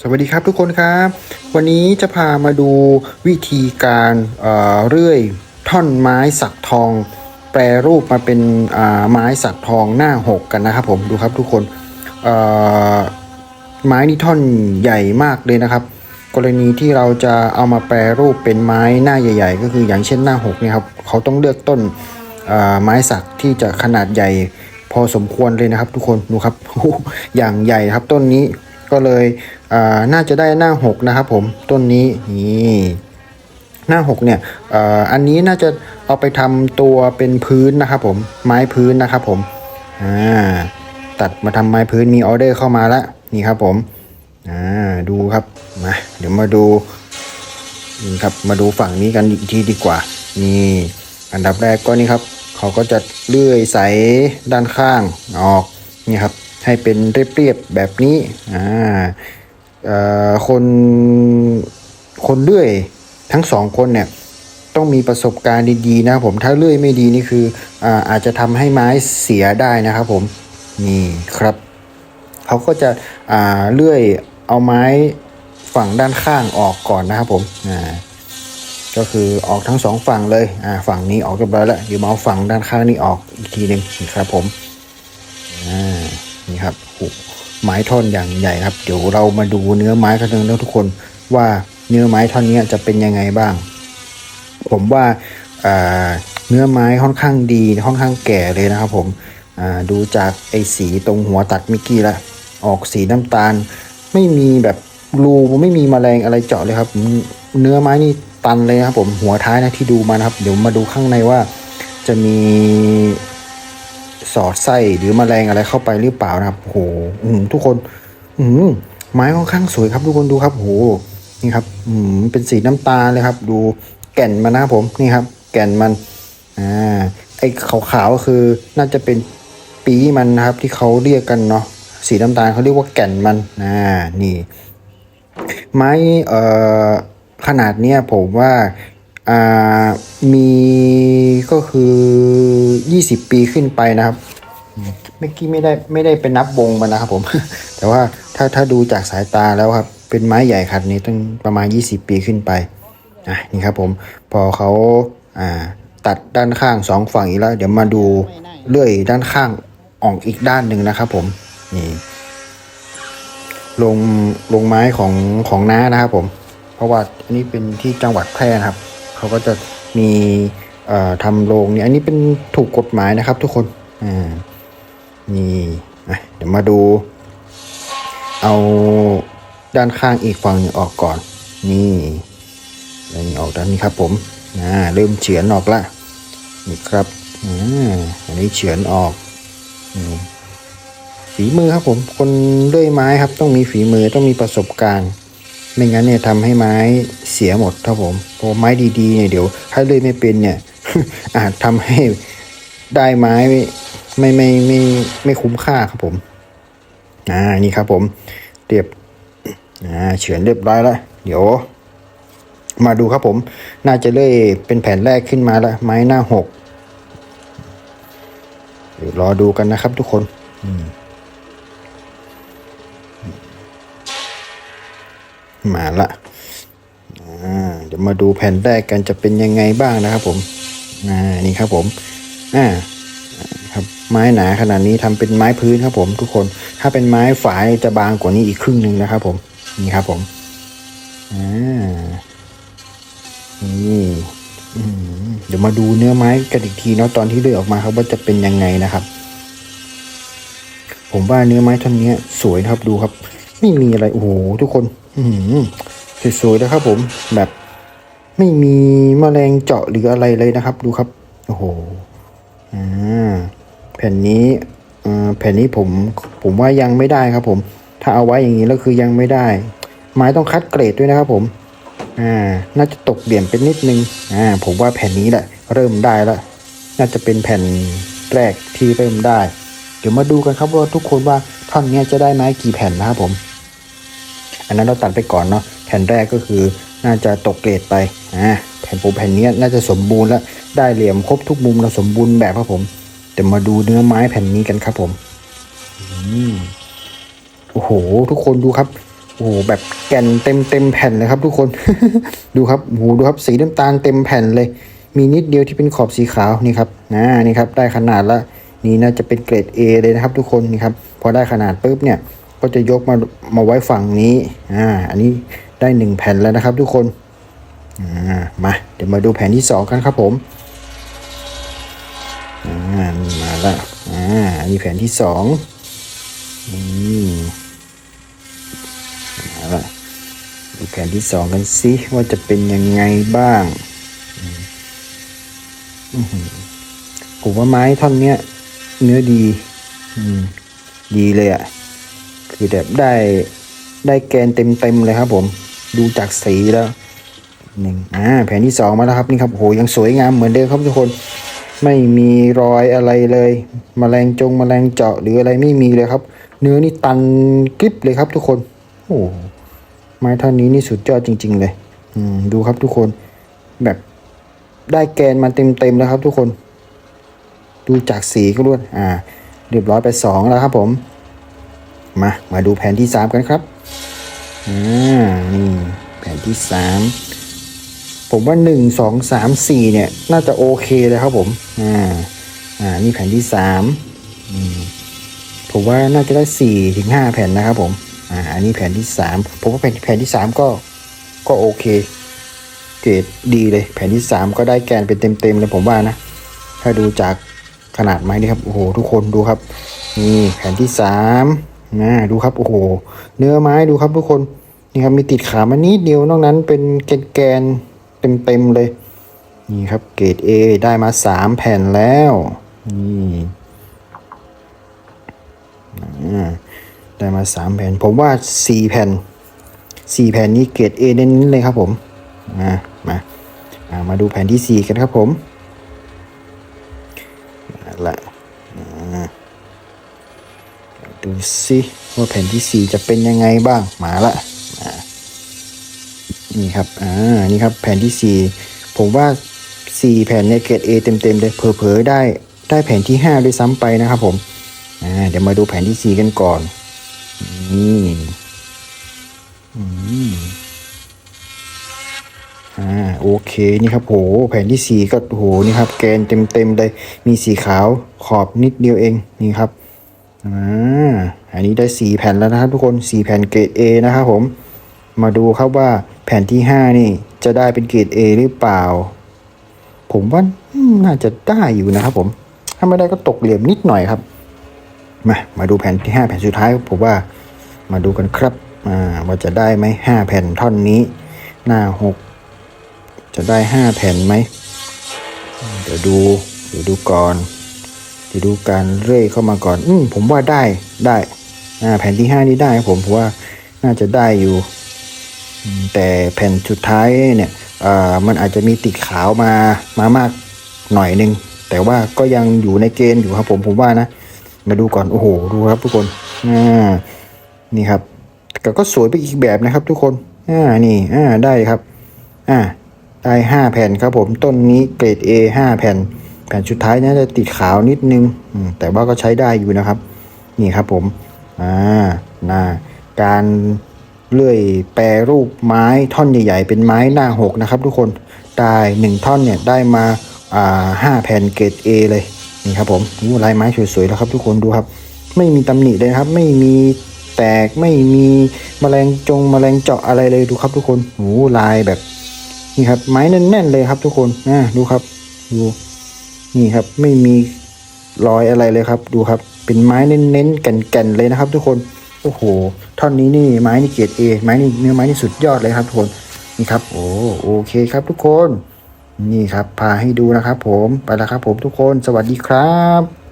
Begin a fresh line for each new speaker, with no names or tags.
สวัสดีครับทุกคนครับ วันนี้จะพามาดูวิธีการเเรื่อยท่อนไม้สักทอง แปรรูปมาเป็นไม้สักทองหน้าหกกันนะครับผมดูครับทุกคนไม้นี่ท่อนใหญ่มากเลยนะครับ กรณีที่เราจะเอามาแปรรูปเป็นไม้หน้าใหญ่ ๆ ก็คืออย่างเช่นหน้าหกเนี่ยครับเขาต้องเลือกต้นไม้สักที่จะขนาดใหญ่พอสมควรเลยนะครับทุกคนดูครับอย่างใหญ่ครับต้นนี้ ก็เลยน่าจะได้หน้าหกนะครับผมต้นนี้นี่หน้าหกเนี่ยอ,อ,อันนี้น่าจะเอาไปทำตัวเป็นพื้นนะครับผมไม้พื้นนะครับผมตัดมาทำไม้พื้นมีออเดอร์เข้ามาแล้วนี่ครับผมดูครับมาเดี๋ยวมาดูนี่ครับมาดูฝั่งนี้กันอีกทีดีกว่านี่อันดับแรกก็นี่ครับ เขาก็จะเลื่อยใสด้านข้างออกนี่ครับ ให้เป็นเรียบๆแบบนี้อ่าคนคนเลื่อยทั้งสองคนเนี่ยต้องมีประสบการณ์ดีๆนะผมถ้าเลื่อยไม่ดีนี่คืออ่าอาจจะทำให้ไม้เสียได้นะครับผมนี่ครับเขาก็จะอ่าเลื่อยเอาไม้ฝั่งด้านข้างออกก่อนนะครับผมอ่าก็คือออกทั้งสองฝั่งเลยอ่าฝั่งนี้ออกเรียบร้อยแล้วเดี๋ยวมาเอาฝั่งด้านข้างนี้ออกอีกทีหนึ่งครับผมอ นี่ครับไม้ท่อนอย่างใหญ่ครับ เดี๋ยวเรามาดูเนื้อไม้กันเลยนะทุกคนว่าเนื้อไม้ท่อนนี้จะเป็นยังไงบ้าง ผมว่าเนื้อไม้ค่อนข้างดีค่อนข้างแก่เลยนะครับ ผมดูจากไอ้สีตรงหัวตัดมิกกี้ละออกสีน้ำตาล ไม่มีแบบรูไม่มีแมลงอะไรเจาะเลยครับ เนื้อไม้นี่ตันเลยนะครับผมหัวท้ายนะที่ดูมานะครับ เดี๋ยวมาดูข้างในว่าจะมี สอดไส้หรือแมลงอะไรเข้าไปหรือเปล่านะครับโอ้โหทุกคน อืมไม้ค่อนข้างสวยครับทุกคนดูครับโหนี่ครับ อืมเป็นสีน้ำตาลเลยครับ ดูแก่นมันนะครับผมนี่ครับ แก่นมันอ่าไอ้ขาวๆก็คือน่าจะเป็นปีมันนะครับ ที่เขาเรียกกันเนาะสีน้ำตาลเขาเรียกว่าแก่นมันอ่านี่ ไม้เอ่อขนาดเนี้ยผมว่าอ่ามี ก็คือ 20 ปีขึ้นไปนะครับเมื่อกี้ไม่ได้ไม่ได้เป็นนับวงมันนะครับผม แต่ว่าถ้าถ้าดูจากสายตาแล้วครับ เป็นไม้ใหญ่ขนาดนี้ต้องประมาณ 20 ปีขึ้นไปอะนี่ครับผมพอเขาอ่าตัดด้านข้างสองฝั่งอีกแล้ว เดี๋ยวมาดูเลื่อยด้านข้างออกอีกด้านหนึ่งนะครับผมนี่ลงลงไม้ของของน้านะครับผม เพราะว่าอันนี้เป็นที่จังหวัดแพร่นะครับ เขาก็จะมีเอ่อ ทำโรงเนี่ยอันนี้เป็นถูกกฎหมายนะครับทุกคนอ่านี่เดี๋ยวมาดู เอาด้านข้างอีกฝั่งนึงออกก่อน นี่อันนี้ออกด้านนี้ครับผมเริ่มเฉือนออกละนี่ครับอ่าอันนี้เฉือนออกนี่ฝีมือครับผมคนเลื่อยไม้ครับ ต้องมีฝีมือต้องมีประสบการณ์ไม่งั้นเนี่ยทำให้ไม้เสียหมดครับผมเพราะไม้ดีๆเนี่ยเดี๋ยวถ้าเลื่อยไม่เป็นเนี่ย อาจทำให้ได้ไม้ไม่ไม่ไม่ไม่ไม่คุ้มค่าครับผม อ่า นี่ครับผม เรียบ อ่า เฉือนเรียบร้อยแล้ว เดี๋ยว มาดูครับผม น่าจะเลื่อยเป็นแผ่นแรกขึ้นมาแล้ว ไม้หน้าหกเดี๋ยวรอดูกันนะครับทุกคน มาละ อ่า เดี๋ยวมาดูแผ่นแรกกันจะเป็นยังไงบ้างนะครับผม อ่านี่ครับผมอ่าครับไม้หนาขนาดนี้ทำเป็นไม้พื้นครับผมทุกคนถ้าเป็นไม้ฝายจะบางกว่านี้อีกครึ่งหนึ่งนะครับ ผมนี่ครับผมอ่านี่เดี๋ยวมาดูเนื้อไม้กันอีกทีเนาะตอนที่เลือกออกมาครับว่าจะเป็นยังไงนะครับ ผมว่าเนื้อไม้ท่อนนี้สวยนะครับดูครับ ไม่มีอะไรโอ้โหทุกคน อืสวยๆนะครับผมแบบ ไม่มีแมลงเจาะหรืออะไรเลยนะครับ ดูครับ โอ้โหอ่าแผ่นนี้อ่าแผ่นนี้ผมผมว่ายังไม่ได้ครับ ผม ถ้าเอาไว้อย่างนี้แล้วคือยังไม่ได้ ไม้ต้องคัดเกรดด้วยนะครับ ผมอ่าน่าจะตกเหลี่ยมเป็นนิดนึงอ่าผมว่าแผ่นนี้แหละ เริ่มได้แล้วน่าจะเป็นแผ่นแรกที่เริ่มได้ เดี๋ยวมาดูกันครับว่าทุกคนว่าท่อนนี้จะได้ไม้กี่แผ่นนะครับผม อันนั้นเราตัดไปก่อนเนาะแผ่นแรกก็คือ น่าจะตกเกรดไปอ่าแผ่นผมแผ่นนี้น่าจะสมบูรณ์แล้วได้เหลี่ยมครบทุกมุมเราสมบูรณ์แบบครับผมเดี๋ยวมาดูเนื้อไม้แผ่นนี้กันครับผมอืมโอ้โห ทุกคนดูครับโอ้โหแบบแก่นเต็มเต็มแผ่นเลยครับ ทุกคนดูครับโอ้โหดูครับสีน้ำตาลเต็มแผ่นเลย มีนิดเดียวที่เป็นขอบสีขาวนี่ครับอ่านี่ครับได้ขนาดละนี่น่าจะเป็นเกรด A เลยนะครับ ทุกคนนี่ครับพอได้ขนาดปุ๊บเนี่ยก็จะยกมามาไว้ฝั่งนี้อ่าอันนี้ ได้หนึ่งแผ่นแล้วนะครับทุกคนมาเดี๋ยวมาดูแผ่นที่สองกันครับผมอ่านี่มาละอ่าอันนี้แผ่นที่สองอืมมาละดูแผ่นที่สองกันสิว่าจะเป็นยังไงบ้างผมว่าไม้ท่อนเนี้ยเนื้อดีอืมดีเลยอะ่ะ คือแบบได้ได้แกนเต็มเต็มๆเลยครับผม ดูจากสีแล้วหนึ่งอ่าแผ่นที่สองมาแล้วครับนี่ครับโหยังสวยงามเหมือนเดิมครับทุกคน ไม่มีรอยอะไรเลยมแมลงจงมแมลงเจาะหรืออะไรไม่มีเลยครับ เนื้อนี่ตันกริบเลยครับทุกคนโอ้ไม้ท่อนนี้นี่สุดยอดจริง ๆ เลย อืมดูครับทุกคนแบบได้แกนมาเต็มๆแล้วครับ ทุกคน ดูจากสีก็รู้อ่า เรียบร้อยไปสองแล้วครับผม มา มาดูแผ่นที่สามกันครับ อ่านี่แผ่นที่สามผมว่าหนึ่งสองสามสี่เนี่ย น่าจะโอเคเลยครับผมอ่าอ่านี่แผ่นที่สามผมว่าน่าจะได้สี่ถึงห้าแผ่นนะครับผมอ่าอันนี้แผ่นที่สามผมว่าแผ่นแผ่นที่สามก็ก็โอเคเกรดดีเลย แผ่นที่สามก็ได้แกนเป็นเต็มๆเลยผมว่านะ ถ้าดูจากขนาดไม้นี่ครับ โอ้โห ทุกคนดูครับ นี่แผ่นที่สาม นะดูครับโอ้โห เนื้อไม้ดูครับทุกคนนี่ครับมีติดขามานิดเดียวนอกนั้นเป็นแกนแกนเต็มเต็มๆเลย นี่ครับเกรด A ได้มาสามแผ่นแล้วนี่ได้มาสามแผ่น ผมว่าสี่แผ่นสี่แผ่นนี้เกรด A เน้นเลยครับผมมามาอ่ามาดูแผ่นที่สี่กันครับผม สิว่าแผ่นที่สี่จะเป็นยังไงบ้างมาละนี่ครับอ่านี่ครับแผ่นที่สี่ผมว่าสี่แผ่นในเกรด A เต็มๆเลยเผลอๆได้ได้แผ่นที่ห้าด้วยซ้ำไปนะครับผมอ่าเดี๋ยวมาดูแผ่นที่สี่กันก่อนนี่อืมอ่าโอเคนี่ครับโหแผ่นที่สี่ก็โหนี่ครับแกนเต็มเต็มๆเลยมีสีขาวขอบนิดเดียวเองนี่ครับ อันนี้ได้สี่แผ่นแล้วนะครับทุกคนสี่แผ่นเกรด A นะครับผมมาดูครับว่าแผ่นที่ห้านี่จะได้เป็นเกรด A หรือเปล่า ผมว่าน่าจะได้อยู่นะครับผม ถ้าไม่ได้ก็ตกเหลี่ยมนิดหน่อยครับ มามาดูแผ่นที่ห้าแผ่นสุดท้ายผมว่ามาดูกันครับอ่าว่าจะได้ไหมห้าแผ่นท่อนนี้ หน้าหกจะได้ห้าแผ่นไหมเดี๋ยวดูเดี๋ยวดูก่อน เดี๋ยวดูการเรื่อยเข้ามาก่อน อืมผมว่าได้ได้อ่าแผ่นที่ห้านี้ได้ครับผมผมว่าน่าจะได้อยู่ แต่แผ่นสุดท้ายเนี่ยอ่ามันอาจจะมีติดขาวมามามากหน่อยนึง แต่ว่าก็ยังอยู่ในเกณฑ์อยู่ครับผมผมว่านะ มาดูก่อนโอ้โหดูครับทุกคนอ่านี่ครับแต่ก็สวยไปอีกแบบนะครับ ทุกคนอ่านี่อ่าได้ครับอ่าได้ห้าแผ่นครับผมต้นนี้เกรด A ห้าแผ่น ผ่นสุดท้ายน่าจะติดขาวนิดนึง แต่ว่าก็ใช้ได้อยู่นะครับ นี่ครับผมอ่านะการเลื่อยแปรรูปไม้ท่อนใหญ่ๆ เป็นไม้หน้าหกนะครับ ทุกคนได้หนึ่งท่อนเนี่ยได้มาอ่าห้าแผ่นเกรด A เลยนี่ครับผมอู้ลายไม้สวยๆแล้วครับ ทุกคนดูครับ ไม่มีตำหนิเลยครับ ไม่มีแตกไม่มีแมลงจงแมลงเจาะอะไรเลยดูครับ ทุกคนโอ้ลายแบบนี่ครับไม้แน่นๆเลยครับ ทุกคนอ่าดูครับดู นี่ครับไม่มีรอยอะไรเลยครับ ดูครับ เป็นไม้เน้นๆแก่นๆเลยนะครับ ทุกคนโอ้โหท่อนนี้นี่ไม้นี่เกรดเอไม้นี่เนื้อไม้นี่สุดยอดเลยครับ ทุกคนนี่ครับ โอ้โอเคครับ ทุกคน นี่ครับพาให้ดูนะครับ ผมไปแล้วครับ ผมทุกคนสวัสดีครับ